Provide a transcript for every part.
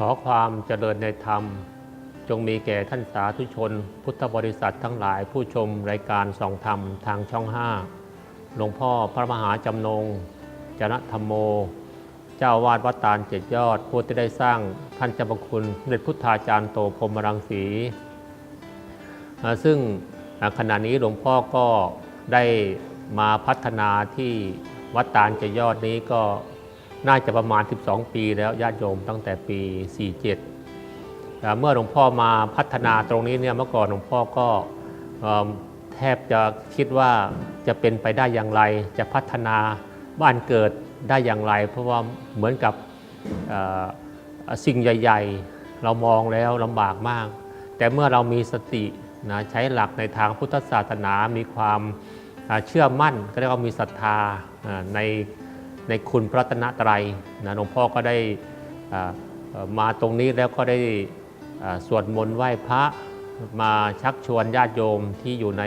ขอความเจริญในธรรม จงมีแก่ท่านสาธุชน พุทธบริษัททั้งหลายผู้ชมรายการส่องธรรมทางช่อง5หลวงพ่อพระมหาจำนงจนะธรรมโม เจ้าวาดวัดตาลเจ็ดยอด ผู้ที่ได้สร้างท่านเจ้าพระคุณเด็จพุทธาจารย์โตพรมรังสี ซึ่งขณะนี้หลวงพ่อก็ได้มาพัฒนาที่วัดตาลเจ็ดยอดนี้ก็ น่าจะประมาณ 12 ปีแล้วญาติโยมตั้งแต่ปี 47 เมื่อหลวงพ่อมาพัฒนาตรงนี้เนี่ยเมื่อก่อนหลวงพ่อก็แทบจะคิดว่าจะเป็นไปได้อย่างไร จะพัฒนาบ้านเกิดได้อย่างไร เพราะว่าเหมือนกับสิ่งใหญ่ ๆ เรามองแล้วลำบากมาก แต่เมื่อเรามีสตินะใช้หลักในทางพุทธศาสนามีความเชื่อมั่น ก็เรียกว่ามีศรัทธาใน ในคุณพระรัตนตรนะหลวงพ่อก็ได้มาตรงนี้แล้วก็ได้สวดมนต์ไหว้พระมาชักชวนญาติโยมที่อยู่ใน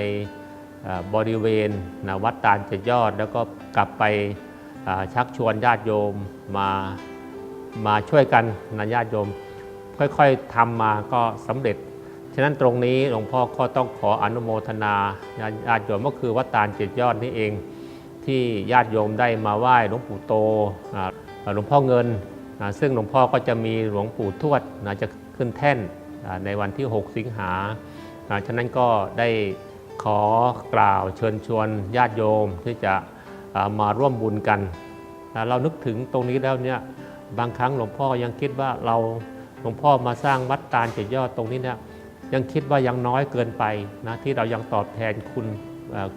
บริเวณนะวัดตาลเจ็ดยอด แล้วก็กลับไปชักชวนญาติโยมมามาช่วยกันนะญาติโยม ค่อยๆทำมาก็สำเร็จ ฉะนั้นตรงนี้หลวงพ่อก็ต้องขออนุโมทนาญาติโยมก็คือวัดตาลเจ็ดยอดนี่เอง ที่ญาติโยมได้มาไหว้หลวงปู่โตหลวงพ่อเงิน ซึ่งหลวงพ่อก็จะมีหลวงปู่ทวดจะขึ้นแท่นในวันที่ 6 สิงหาฉะนั้นก็ได้ขอกล่าวเชิญชวนญาติโยมที่จะมาร่วมบุญกัน เรานึกถึงตรงนี้แล้วเนี่ยบางครั้งหลวงพ่อยังคิดว่าเราหลวงพ่อมาสร้างวัดตาลเจดยอดตรงนี้เนี่ยยังคิดว่ายังน้อยเกินไปนะที่เรายังตอบแทนคุณ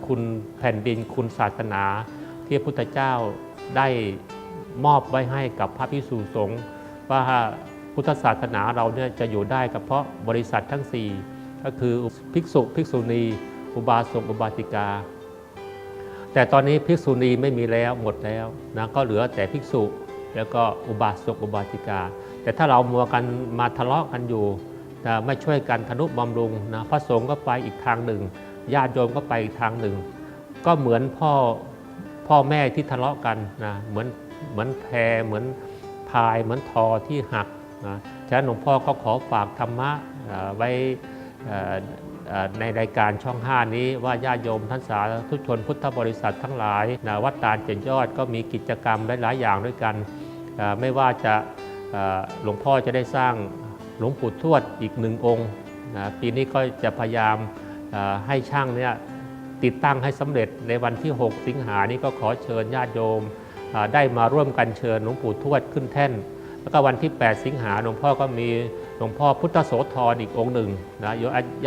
คุณแผ่นดินคุณศาสนา ที่พระพุทธเจ้าได้มอบไว้ให้กับพระพิสุสงฆ์ว่าพุทธศาสนาเราเนี่ยจะอยู่ได้ก็เพราะบริษัททั้ง 4 ก็คือภิกษุ ภิกษุณี อุบาสกอุบาสิกา แต่ตอนนี้ภิกษุณีไม่มีแล้วหมดแล้วนะก็เหลือแต่ภิกษุแล้วก็อุบาสกอุบาสิกา แต่ถ้าเรามัวกันมาทะเลาะกันอยู่นะไม่ช่วยกันทนุบำรุงนะพระสงฆ์ก็ไปอีกทางหนึ่ง ญาติโยมก็ไปทางหนึ่ง ก็เหมือนพ่อพ่อแม่ที่ทะเลาะกันนะเหมือนเหมือนแพรเหมือนพายเหมือนทอที่หักนะฉะนั้นหลวงพ่อก็ขอฝากธรรมะไว้ในรายการช่อง 5 นี้ว่าญาติโยมท่านสาธุชนพุทธบริษัททั้งหลายนะวัดตาลเจ็ยอดก็มีกิจกรรมหลาย ๆ อย่างด้วยกัน ไม่ว่าจะหลวงพ่อจะได้สร้างหลวงปู่ทวดอีกหนึ่งองค์นะปีนี้ก็จะพยายาม ให้ช่างเนี่ยติดตั้งให้สำเร็จในวันที่ 6 สิงหานี้ก็ขอเชิญญาติโยมได้มาร่วมกันเชิญหลวงปู่ทวดขึ้นแท่น แล้วก็วันที่ 8 สิงหาหลวงพ่อก็มีหลวงพ่อพุทธโสธรอีกองค์หนึ่งนะ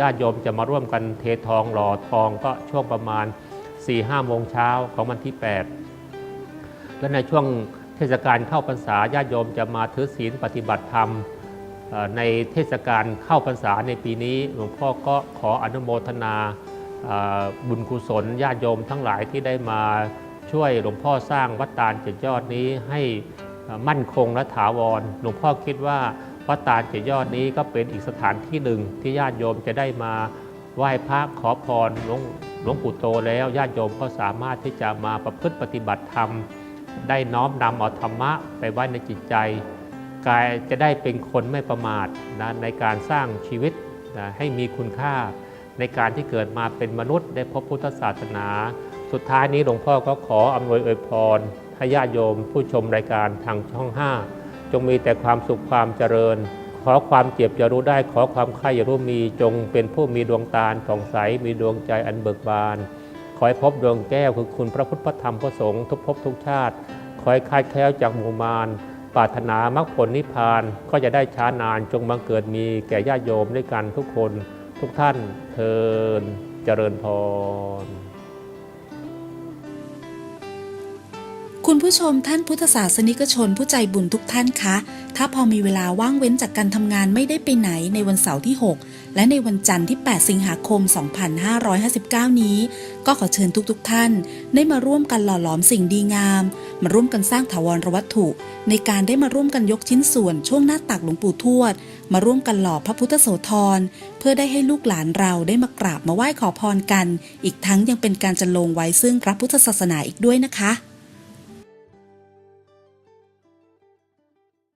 ญาติโยมจะมาร่วมกันเททองหล่อทองก็ช่วงประมาณ 4-5โมงเช้าของวันที่ 8 และในช่วงเทศกาลเข้าพรรษาญาติโยมจะมาถือศีลปฏิบัติธรรม ในเทศกาลเข้าพรรษาในปีนี้หลวงพ่อก็ขออนุโมทนาบุญกุศลญาติโยมทั้งหลายที่ได้มาช่วยหลวงพ่อสร้างวัดตาลเจ็ดยอดนี้ให้มั่นคงและถาวร หลวงพ่อคิดว่าวัดตาลเจ็ดยอดนี้ก็เป็นอีกสถานที่หนึ่งที่ญาติโยมจะได้มาไหว้พระขอพรหลวงหลวงปู่โตแล้วญาติโยมก็สามารถที่จะมาประพฤติปฏิบัติธรรม ได้น้อมนำเอาธรรมะไปไว้ในจิตใจ กายจะได้เป็นคนไม่ประมาทนะในการสร้างชีวิตนะให้มีคุณค่า ในการที่เกิดมาเป็นมนุษย์ ได้พบพุทธศาสนา สุดท้ายนี้หลวงพ่อก็ขออำนวยอวยพรให้ญาติโยม ผู้ชมรายการทางช่อง 5 จงมีแต่ความสุขความเจริญ ขอความเจ็บอย่ารู้ได้ขอความไข้อย่ารู้มีจงเป็นผู้มีดวงตาผ่องใสมีดวงใจอันเบิกบาน ขอให้พบดวงแก้วคือคุณพระพุทธพระธรรมพระสงฆ์ทุกภพทุกชาติ ขอให้คลาดแคล้วจากหมู่มาร ปรารถนามรรคผลนิพพานก็จะได้ช้านานจงบังเกิดมีแก่ญาติโยมด้วยกันทุกคนทุกท่านเทินเจริญพร คุณผู้ชมท่านพุทธศาสนิกชนผู้ใจบุญทุกท่านคะ ถ้าพอมีเวลาว่างเว้นจากการทำงานไม่ได้ไปไหนในวันเสาร์ที่ 6 และในวันจันทร์ที่ 8 สิงหาคม 2559 นี้ ก็ขอเชิญทุกๆทท่าน ได้มาร่วมกันหล่อหลอมสิ่งดีงาม มาร่วมกันสร้างถาวรวัตถุ ในการได้มาร่วมกันยกชิ้นส่วนช่วงหน้าตักหลวงปู่ทวด มาร่วมกันหล่อพระพุทธโสธรเพื่อได้ให้ลูกหลานเราได้มากราบมาไหว้ขอพรกัน อีกทั้งยังเป็นการจันลงไว้ซึ่งพระพุทธศาสนาอีกด้วยนะคะ